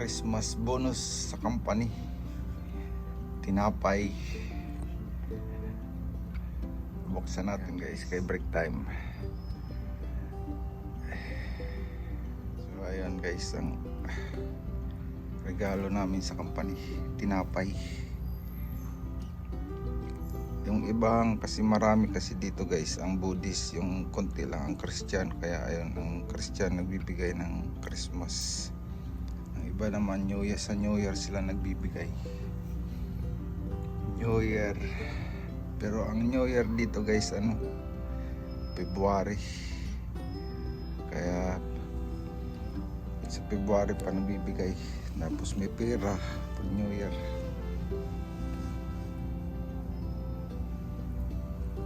Christmas bonus sa company. Tinapay. Buksan natin guys kay break time. So ayan guys ang regalo namin sa company. Tinapay. Yung ibang kasi marami kasi dito guys ang Buddhist yung konti lang ang Christian kaya ayun ang Christian nagbibigay ng Christmas iba naman New Year sa New Year sila nagbibigay? New Year. Pero ang New Year dito guys ano? February. Kaya sa February pa nagbibigay. Tapos may pera pag New Year.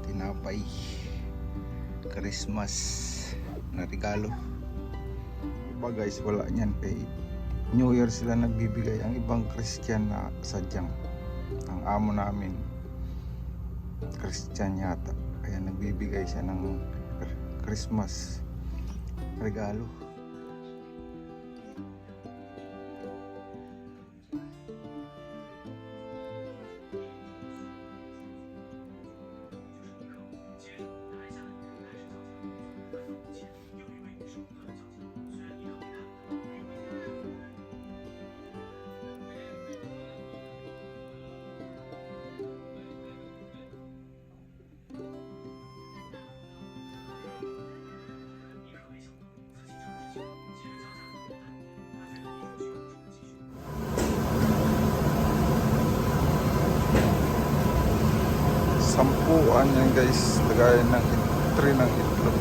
Tinapay. Christmas. Na regalo. Iba guys wala niyan kay New Year sila nagbibigay ang ibang Christian na sadyang. Ang amo namin Christian yata. Kaya nagbibigay siya ng Christmas regalo sampuan yan guys. Lagayan ng tray ng itlog.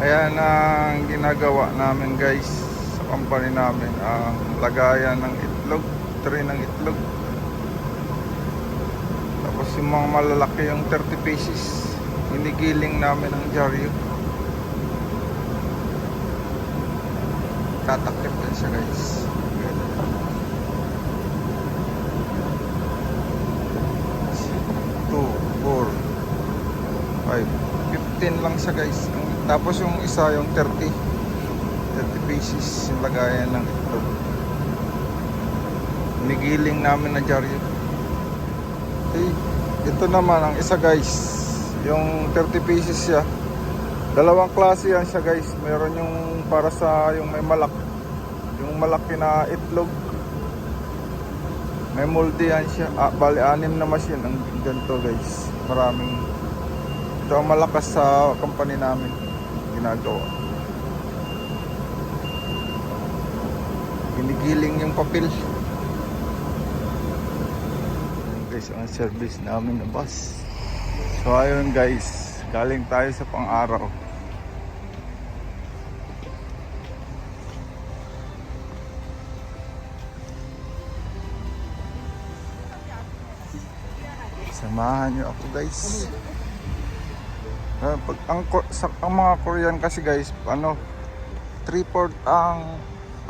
Ayan ang ginagawa namin guys. Sa company namin ang lagayan ng itlog tray ng itlog. Tapos yung mga malalaki yung 30 pieces. Hinigiling namin ang dyaryo tatakip din siya guys two, four, five, 15 lang siya guys. Tapos yung isa yung 30 30 pieces yung lagayan ng itlog. Nigiling namin na dyaryo okay. ito naman ang isa guys. Yung 30 pieces siya Dalawang klase yan siya guys. Meron yung para sa yung may malak yung malaki na itlog. May moldy yan siya. Ah, bali anim na machine ang ganito guys. Maraming ito ang malakas sa company namin ginagawa. Ginigiling yung papel. Guys, ang service namin na bus. So ayun guys, galing tayo sa pang-araw. Samahan niyo ako guys. Ah, pag ang, sa, ang mga Korean kasi guys, ano, 3-4 ang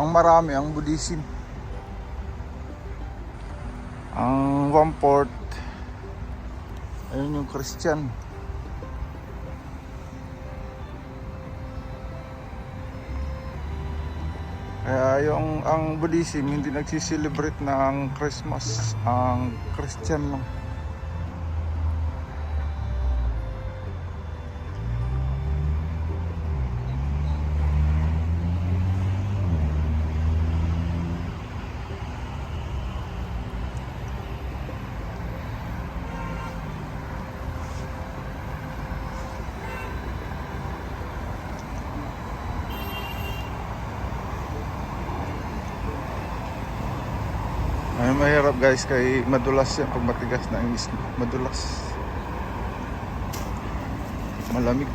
ang marami ang Buddhism. Ang 1-4 ayun yung Christian. Kaya yung ang Buddhism hindi nagsiselebrate ng Christmas, ang Christian lang. Ay, mahirap guys kay madulas yan pag matigas na ang is- madulas. Malamig.